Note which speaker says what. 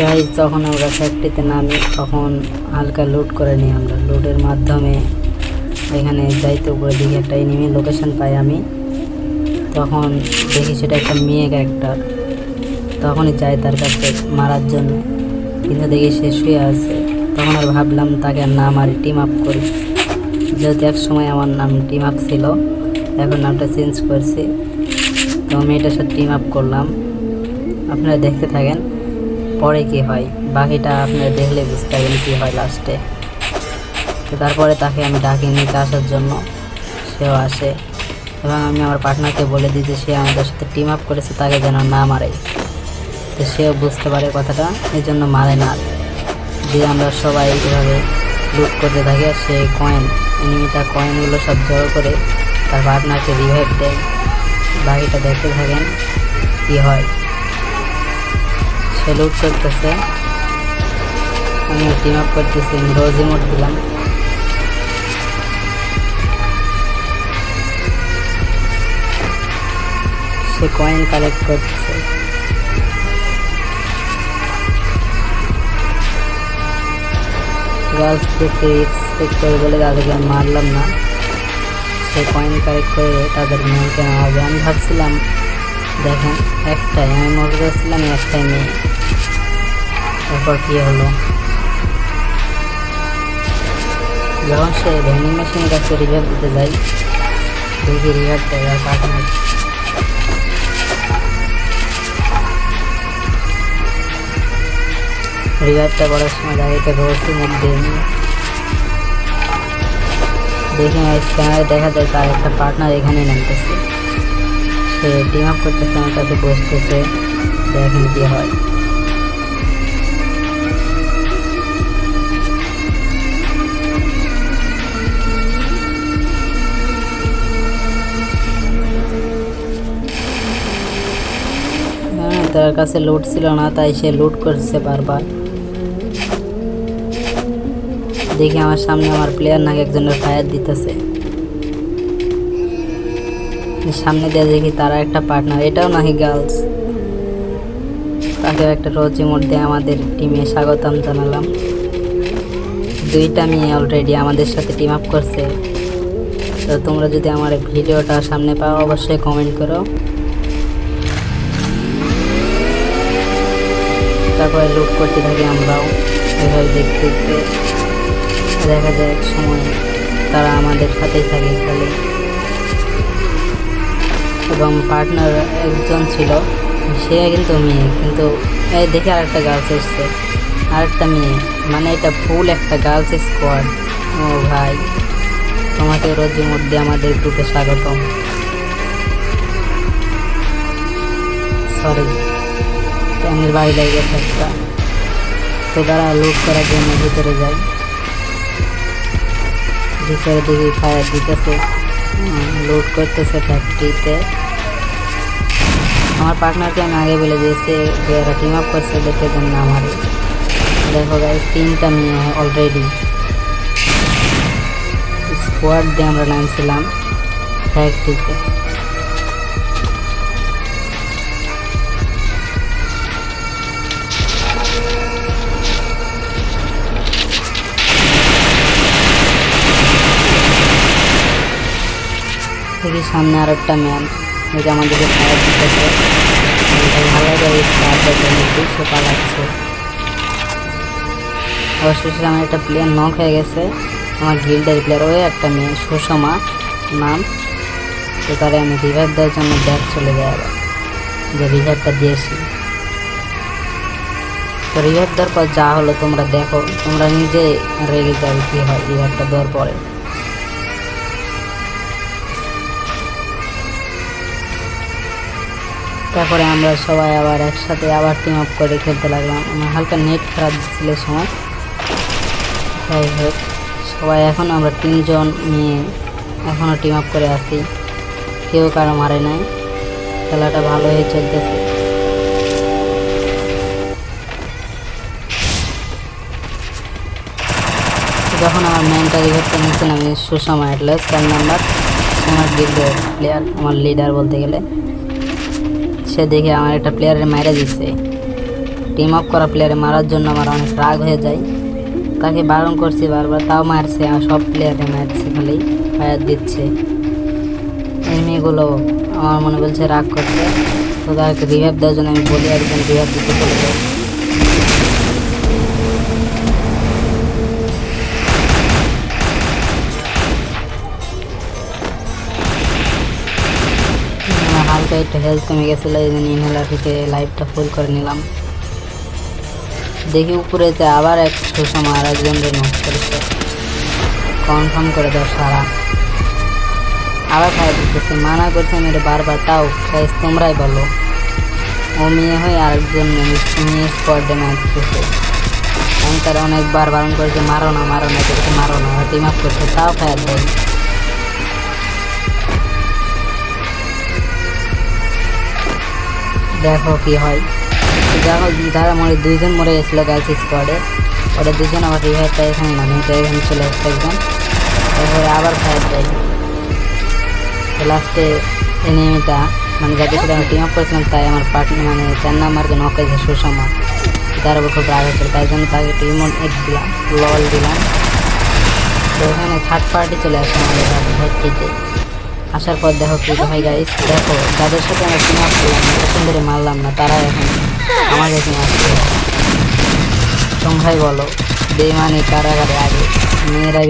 Speaker 1: Guys যখন আমরা ফ্যাক্টরিতে নামি, তখন হালকা লুট করে নিই আমরা। লুটের মাধ্যমে এখানে যাইতে উপরে দিকে একটা এনিমি লোকেশন পাই আমি। তখন দেখি সেটা একটা মেয়ে ক্যারেক্টার তখনই যাই তার কাছে মারার জন্য। কিন্তু দেখি সে শুয়ে আছে। তখন আর ভাবলাম তাকে আর না মারি টিম আপ করি। যেহেতু এক সময় আমার নাম টিম আপ ছিল, এখন নামটা চেঞ্জ করছি। তো আমি এটার সাথে টিম আপ করলাম। আপনারা দেখতে থাকেন। পরে কি হয়? বাকিটা আপনারা দেখলে বুঝতে পারবেন কী হয় লাস্টে তো তারপরে তাকে আমি ডাকি নিতে আসার জন্য। সেও আসে। এবং আমি আমার পার্টনারকে বলে দিই যে সে আমাদের সাথে টিম আপ করেছে, তাকে যেন না মারে। তো সেও বুঝতে পারে কথাটা, এই জন্য মারে না। দিয়ে আমরা সবাই এভাবে লুট করতে থাকি আর সে কয়েন এনিমিটা কয়েনগুলো সব জড়ো করে তার পার্টনারকে রিভাইভ দেয়। বাকিটা দেখতে থাকেন কী হয়। সে লুট করতেছে। আমি টিম আপ করতেছি রোজ ইমোট দিলাম। সে কয়েন কালেক্ট করতেছে। গার্লস দেখতে এক্সপেক্ট করে বলে তাদেরকে মারলাম না। সে কয়েন কালেক্ট করে তাদের মেয়েকে আমি ভাবছিলাম দেখেন, একটাই, আমি মনে করেছিলাম, একটাই মেয়ে তারপর কী হলো? যখন সে ভেন্ডিং মেশিনের কাছে রিভাইভ দিতে যাই, দেখি রিভাইভ দেয় আর পাঠানো রিভাইভটা করার সময় গাড়িতে রোজের মধ্যে নিয়ে। দেখে স্ক্যানারে দেখা যায় তার একটা পার্টনার এখানে নামতেছে। সে টিম আপ করতেছে আমার কাছে বসতেছে দেখেন কি হয় হ্যাঁ তার কাছে লুট ছিল না তাই সে লুট করছে বারবার দেখি আমার সামনে আমার প্লেয়ার নাকি একজনের ফায়ার দিতেছে সামনে দিয়ে দেখি তারা একটা পার্টনার এটাও নাকি গার্লস তাকে একটা রোজি মধ্যে আমাদের টিমে স্বাগতম জানালাম। দুইটা মেয়ে অলরেডি আমাদের সাথে টিম আপ করছে। তো তোমরা যদি আমার ভিডিওটা সামনে পাও, অবশ্যই কমেন্ট করো। তারপরে লুট করতে থাকি আমরাও। এভাবে দেখতে দেখতে দেখা যায় এক সময় তারা আমাদের সাথেই থাকে খেলে এবং পার্টনার একজন ছিল, সে কিন্তু মেয়ে, কিন্তু এই দেখে আরেকটা গার্লস এসছে আর একটা মেয়ে মানে এটা ফুল একটা গার্লস স্কোয়াড ও ভাই, তোমাকে রোজের মধ্যে আমাদের গ্রুপে স্বাগতম। সরি ট্যাঙ্গের বাড়ি লেগে গেছে একটা। তো তারা লুট করার জন্য ভিতরে যায় ভিতরে দেখি ফায়ার দিতেছে। লুট করতেছে ফ্যাক্টরিতে আমার পার্টনারকে আমি আগে বলে দিয়েছি যে এরা টিম আপ করছে দেখতে জন্য আমার দেখো গাইজ তিনটা নিয়ে অলরেডি স্কোয়াড দিয়ে আমরা নামছিলাম ফ্যাক্টরিতে দেখি সামনে আর একটা ম্যান দেখি আমাদেরকে ফায়ার দিতেছে। ভালো করে সাহায্য করে সে পালাচ্ছে। অবশেষে আমার একটা প্লেয়ার নক হয়ে গেছে। আমার গিল্ডের প্লেয়ার ওই একটা মেয়ে সুষমা নাম। তো আমি রিভাইভ দেওয়ার জন্য ব্যাগ চলে যাই আবার। যে রিভাইভটা দিয়েছি। তো রিভাইভ দেওয়ার পর যা হলো তোমরা দেখো। তোমরা নিজে রেগে যাবে কী হয় রিভাইভটা দেওয়ার পরে। তারপরে আমরা সবাই আবার একসাথে আবার টিম আপ করে খেলতে লাগলাম। আমার হালকা নেট খারাপ ছিল সময়। যাই হোক, সবাই এখন আমরা তিনজন নিয়ে এখনও টিম আপ করে আছি। কেউ কারও মারে নাই। খেলাটা ভালোই চলতেছে। যখন আমার মেনটা রিভাইভটা নিয়েছিলাম সুষমা অ্যাটলাস চার নাম্বার আমার গিল্ডের প্লেয়ার আমার লিডার বলতে গেলে। সে দেখে আমার একটা প্লেয়ারে মারা দিচ্ছে টিম আপ করা প্লেয়ারে মারার জন্য আমার অনেক রাগ হয়ে যায়। তাকে বারণ করছি বারবার, তাও মারছে আর সব প্লেয়ারে মারছে খালি ফায়ার দিচ্ছে। এই মেয়েগুলো আমার মনে বলছে রাগ করছে। তো তাকে রিভাইভ দেওয়ার জন্য আমি বলি, একজন রিভাইভ দিতে চলে হালকা একটু হেলথ কমে গেছিল, এই জন্য ইনহেলার থেকে লাইফটা ফুল করে নিলাম। দেখি উপরে যে আবার এক সুষমা আর একজন করেছে। কনফার্ম করে সারা। আবার দিতেছে। মানা করছে মেরে বারবার। তাও গাইস তোমরাই বলো। ও মেয়ে হয়ে আরেকজন মেয়ে স্পট ডে দিতেছে আমি তার অনেকবার বারণ করেছে, মারো না মারো না করছে মারো না করছে, তাও ফায়ার দেয়। দেখো কি হয়। দেখো যারা মরে, দুইজন মরে গেছিল গার্লস স্কোয়াডে ওরা দুজন আবার রিভাইভটা এখানে নামে তো এখানে চলে আসছে একজন তারপরে আবার ফায়ার তো লাস্টে এনিমিটা মানে যাদের সাথে আমি টিম আপ করেছিলাম, তাই আমার পার্টনার মানে চার নাম্বারকে নক হয়েছে সুষমা। তার উপর খুব রাগ হয়েছিল তাই জন্য তাকে টিম এক দিলাম লল দিলাম। তো ওখানে থার্ড পার্টি চলে আসে আমাদের ভর্তিতে আসার পর দেখো কি হয় গাইস দেখো, যাদের সাথে আমি কিনা করলাম এতক্ষণ ধরে মারলাম না তারা এখন আমার কাছে আসছে সংখ্যায় বলো বেমানে কারাগারে আগে মেয়েরা